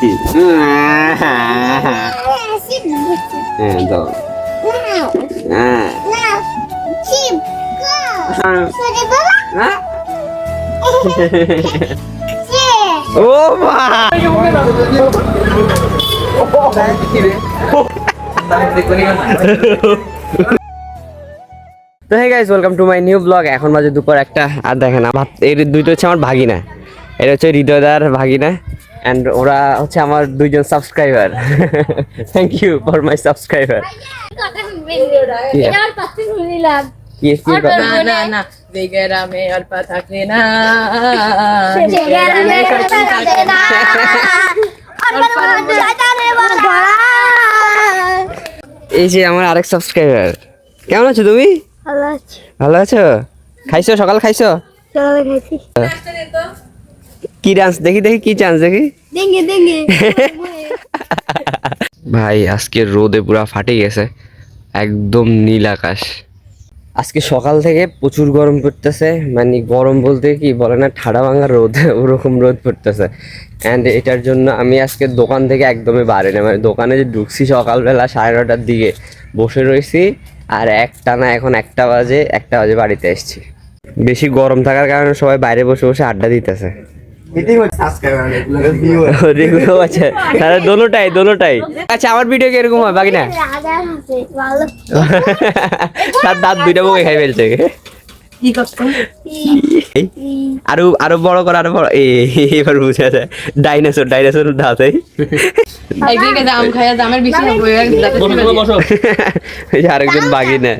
দিচ্ছি হ্যাঁ। ও তো hey guys welcome to my new blog এখন বাজে দুপুর একটা। আর দেখেন, আমার এই দুইটা হচ্ছে আমার ভাগিনা। এটা হচ্ছে হৃদয়দার ভাগিনা। অ্যান্ড ওরা হচ্ছে আমার দুইজন subscriber thank you for my subscriber এই যে আমার আরেক সাবস্ক্রাইবার কেমন আছো তুমি? ভালো আছো। খাইছো? সকাল খাইছো? কি ডান্স দেখি দেখি কি চান্স দেখি। ভাই আজকে রোদে পুরা ফাটে গেছে। একদম নীল আকাশ। আজকে সকাল থেকে প্রচুর গরম পড়তেছে। মানে গরম বলতে কি বলে না ঠাডা ভাঙা রোদ ওরকম রোদ পড়তেছে। অ্যান্ড এটার জন্য আমি আজকে দোকান থেকে একদমই বাড়ি না মানে দোকানে যে ঢুকছি সকালবেলা সাড়ে নটার দিকে বসে রয়েছি আর একটা না এখন একটা বাজে একটা বাজে বাড়িতে এসেছি। বেশি গরম থাকার কারণে সবাই বাইরে বসে বসে আড্ডা দিতেছে। দোনোটাই দোনোটাই। আচ্ছা আমার ভিডিও কীরকম হয়? বাকি না? তার দাঁত দুইটা মুখে খাই ফেলছে। কি আরও আরও বড় করে আরও বড়। এই এবার বুঝা যায়। ডাইনোসর ডাইনোসর দাঁত। আরেকজন বাগি না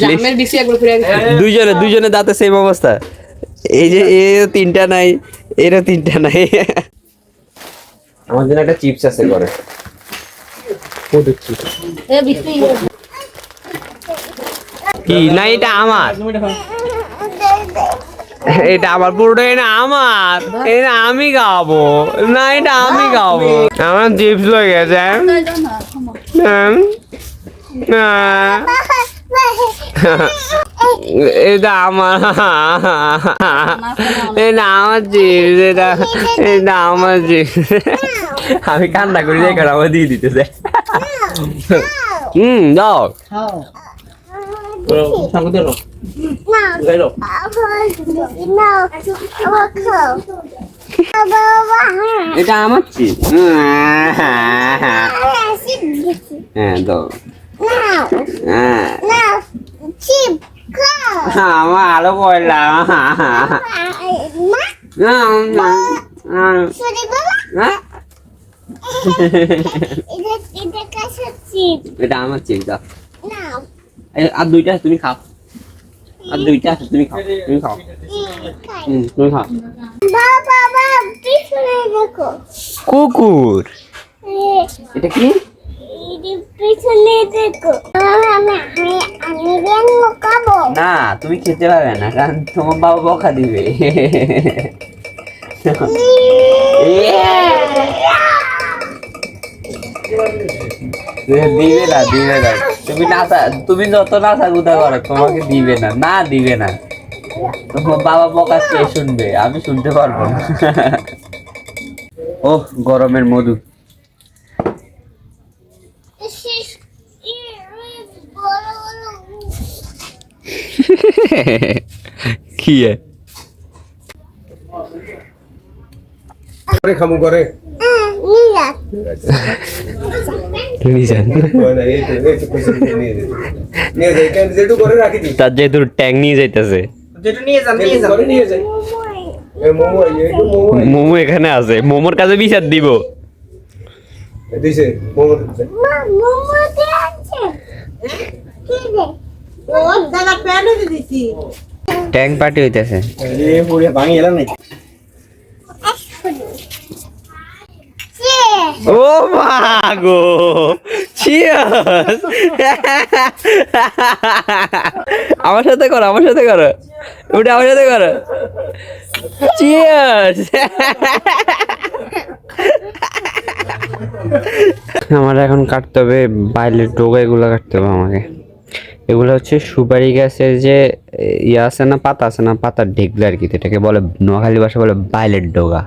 জামের বেশি একবার ফিরে দুইজনে দুইজনে দাঁতে সেম অবস্থা। এই যে এর তিনটা নাই এরও তিনটা নাই। আমার একটা চিপস আছে করে কি? না এটা আমার। এটা আমার পুরোটাই না আমার। এটা আমি খাব। না এটা আমি খাব। আমার চিপস লয়ে গেছে। হুম। না। এটা আমার এটা আমার চিপস এটা এটা আমার চিপস আমি কান্না করি যাই কারণ আমার দিয়ে দিতেছে হুম দাও এটা আমার চিপস হ্যাঁ দাও হ্যাঁ আমার আরও কয়লাম এটা আমার চিপস দাও আর দুইটা আছে, তুমি খাও আর দুইটা আছে, তুমি খাও তুমি খাও হুম, তুমি খাও কুকুর এটা কি পিছনে দেখো আমি আমি না, তুমি খেতে পারবে না, কারণ তোমার বাবা বকা দিবে। দিবে না দিবে না। তুমি নাচা, তুমি যত নাচা গুদা করো, তোমাকে দিবে না না দিবে না। তোমার বাবা বকা কে শুনবে? আমি শুনতে পারব না। ও গরমের মধু কি করে খামু করে তুমি জান হয় না, এই তো, এই তো পয়সা দিয়ে নিয়ে যেতে। নিয়ে যাই, কেন যেটু করে। তার যেহেতু ট্যাং নিয়ে যাইতেছে। যেটু করে নিয়ে যাই। এই মোমো, মোমো, মোমো এখানে আছে মোমোর কাছে বিচার দিব দিছে। ট্যাং পার্টি হইতেছে। ভাঙি নাই। ও মাগো চিয়ার্স আমার সাথে করো আমার সাথে করো। ওটা আমার সাথে করো। চিয়ার্স আমার এখন কাটতে হবে বাইরের টোকাইগুলো কাটতে হবে আমাকে। এগুলো হচ্ছে সুপারি গাছের যে ইয়ে আছে না, পাতা আছে না, পাতার ঢেকলে আর কি এটাকে বলে নোয়াখালী ভাষা বলে বাইলের ডোগা।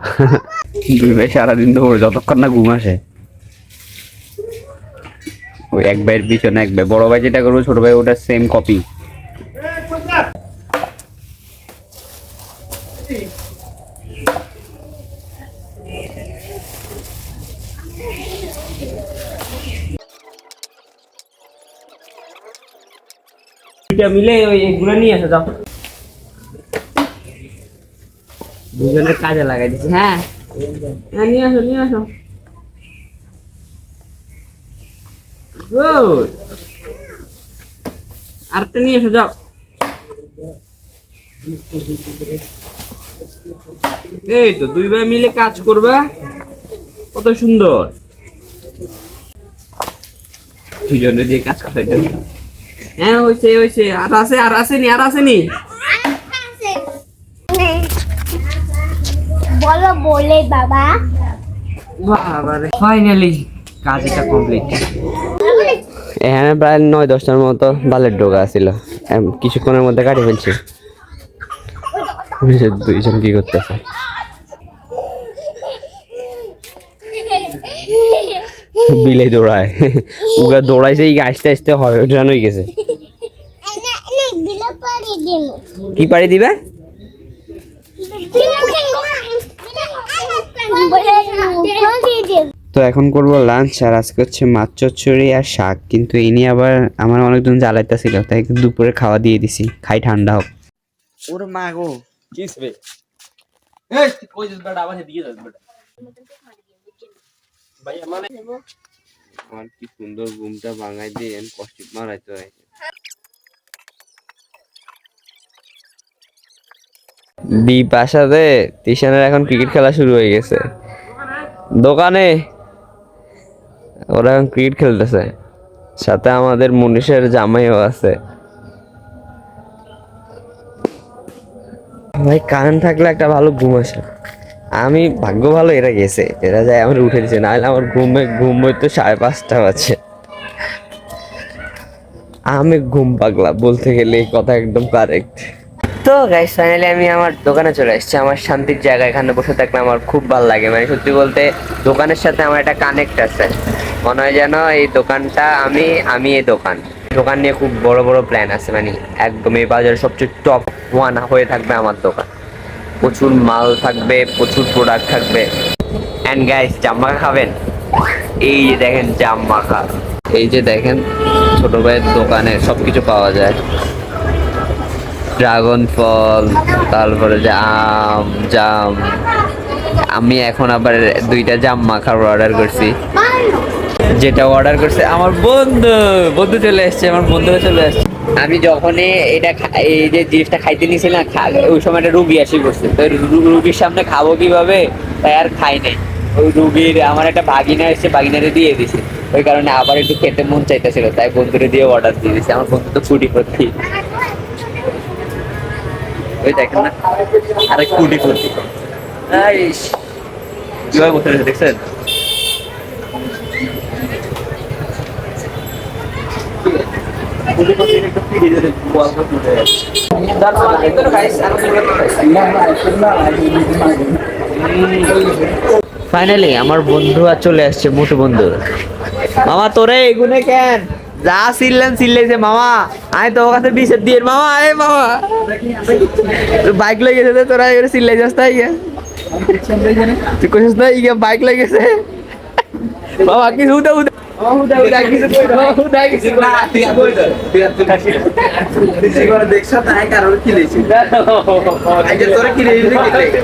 সারাদিন ধরে যতক্ষণ না ঘুম আসে। ওই এক ভাইয়ের পিছনে এক ভাই, বড় ভাই যেটা করব, ছোট ভাই ওটা সেম কপি মিলে ওই এগুলো নিয়ে এসে যাও। দুজনের কাজে লাগাই দিচ্ছি। হ্যাঁ। হ্যাঁ নিয়ে আসো নিয়ে আসো। গুড আরেকটা নিয়ে এসো যাও। এই তো দুই ভাই মিলে কাজ করবা। কত সুন্দর। দুজনে দিয়ে কাজ করতে হ্যাঁ হয়েছে হয়েছে আর আছে আর আসেনি আর আসেনি বলো বলে বাবা। বাবারে ফাইনালি কাজটা কমপ্লিট এখানে প্রায় নয় দশটার মতো বালের ডোগা ছিল কিছুক্ষণের মধ্যে কাটি ফেলছি। দুইজন কি করতেছে? বিলে দৌড়ায়। উগা দৌড়াইছে এই আস্তে আস্তে হয় হয়ে গেছে। কি পারি দিবে? তো এখন করব লাঞ্চ আর আজকে হচ্ছে মাছ চচ্চড়ি আর শাক। কিন্তু এই নিয়ে আবার আমার অনেকজন জ্বালাইতেছিল তাই দুপুরে খাওয়া দিয়ে দিছি। খাই ঠান্ডা হোক। ওর মা গো কিস বে এই কই যাস বেটা? আবার দিয়ে যাস বেটা। ভাই মানে আমার কি সুন্দর ঘুমটা ভাঙাই দিয়ে কষ্ট মারাইতে হয়। বিপাশাতে তিশানের এখন ক্রিকেট খেলা শুরু হয়ে গেছে। দোকানে ওরা এখন ক্রিকেট খেলতেছে। সাথে আমাদের মনীষের জামাইও আছে। ভাই কারেন্ট থাকলে একটা ভালো ঘুম আসে। আমি ভাগ্য ভালো এরা গেছে। এরা যায় আমার উঠে দিছে, নাহলে আমার ঘুমে, ঘুম তো সাড়ে পাঁচটা বাজছে আমি ঘুম পাগলা বলতে গেলে এই কথা একদম কারেক্ট তো গাইস ফাইনালি আমি আমার দোকানে চলে এসেছি। আমার শান্তির জায়গা, এখানে বসে থাকলে আমার খুব ভালো লাগে। মানে সত্যি বলতে, দোকানের সাথে আমার একটা কানেক্ট আছে। মনে হয় যেন এই দোকানটা আমি আমি এই দোকান। দোকান নিয়ে খুব বড় বড় প্ল্যান আছে। মানে একদম এই বাজারে সবচেয়ে টপ ওয়ান হয়ে থাকবে আমার দোকান। প্রচুর মাল থাকবে, প্রচুর প্রোডাক্ট থাকবে। অ্যান্ড গাইস জাম্মা খাবেন? এই যে দেখেন, জাম মাখা এই যে দেখেন, ছোট ভাইয়ের দোকানে সবকিছু পাওয়া যায়। ড্রাগন ফল, তারপরে যে আম, জাম। আমি এখন আবার দুইটা জাম মাখার অর্ডার করছি। যেটা অর্ডার করছে আমার বন্ধু। বন্ধু চলে এসছে, আমার বন্ধুরা চলে আসছে আমি যখনই এটা এই যে জিনিসটা খাইতে নিছি না ওই সময়টা রুগী আসি করছে তো রুগীর সামনে খাব কীভাবে? তাই আর খাই নাই। ওই রুগীর, আমার একটা বাগিনা এসছে বাগিনারে দিয়ে দিছে। ওই কারণে আবার একটু খেতে মন চাইতেছিল, তাই বন্ধুরে দিয়ে অর্ডার দিয়ে দিছে। আমার বন্ধু তো ফুটি প্রতি ওই দেখেন না আরেক কুটি কুটি আইস কীভাবে বসে রয়েছে দেখছেন? ফাইনালি আমার বন্ধু আর চলে আসছে মোটু বন্ধু মামা তোরে এগুনে কেন? যা সিললেন সিললেছে মামা আয় তোর কাছে বিশ দিয়ে মামা আয় মামা। বাইক লেগেছে তো তোরা এগুলো সিল্লাই যাস তাই তুই কইছিস না ইগে বাইক লেগেছে মামা, কি হুদা হুদা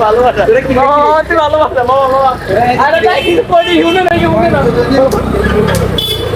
ভালোবাসা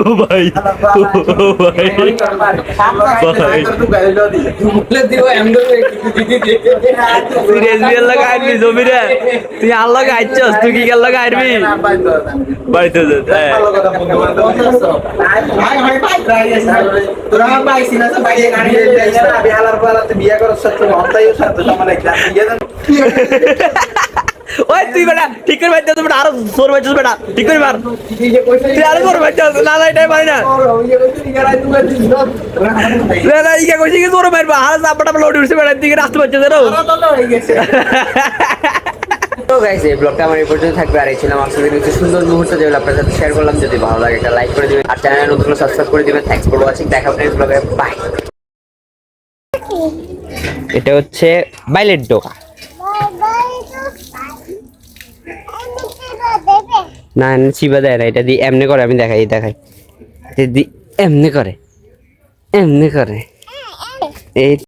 ও ভাই ও ভাই এমন সিরিয়াস লাগে আইবি জমিরে তুই আর লগে আইছস তুই কি গেল লগে আইবি বাড়িতে যা হ্যাঁ। তোরা পাইছি না বাইরে গাড়ি বিহালার পর বিয়ে করার সাথে মমতাই সাথে সমান একটা ওই তুই বেটা ঠিক করে বাইতে বেটা আরও জোর বাইছিস বেটা ঠিক করে মার। তুই আরও জোর বাইছিস না না এটাই পারি না। না না ইকে কইছি কি জোর মারবা আর লোড উঠছে বেটা দিকে রাস্তা পাচ্ছে জানো? তো গাইস এই ব্লগটা আমার এই পর্যন্ত থাকবে আর এই ছিল আমার সাথে কিছু সুন্দর মুহূর্ত যেগুলো আপনার সাথে শেয়ার করলাম। যদি ভালো লাগে একটা লাইক করে দিবেন আর চ্যানেল নতুন সাবস্ক্রাইব করে দিবেন। থ্যাঙ্কস ফর ওয়াচিং দেখা হবে নেক্সট ব্লগে বাই এটা হচ্ছে বাইলেট ডোকা। না চিবা দেয় না এটা দিয়ে এমনি করে আমি দেখাই দেখাই। এমনি করে এমনি করে। এই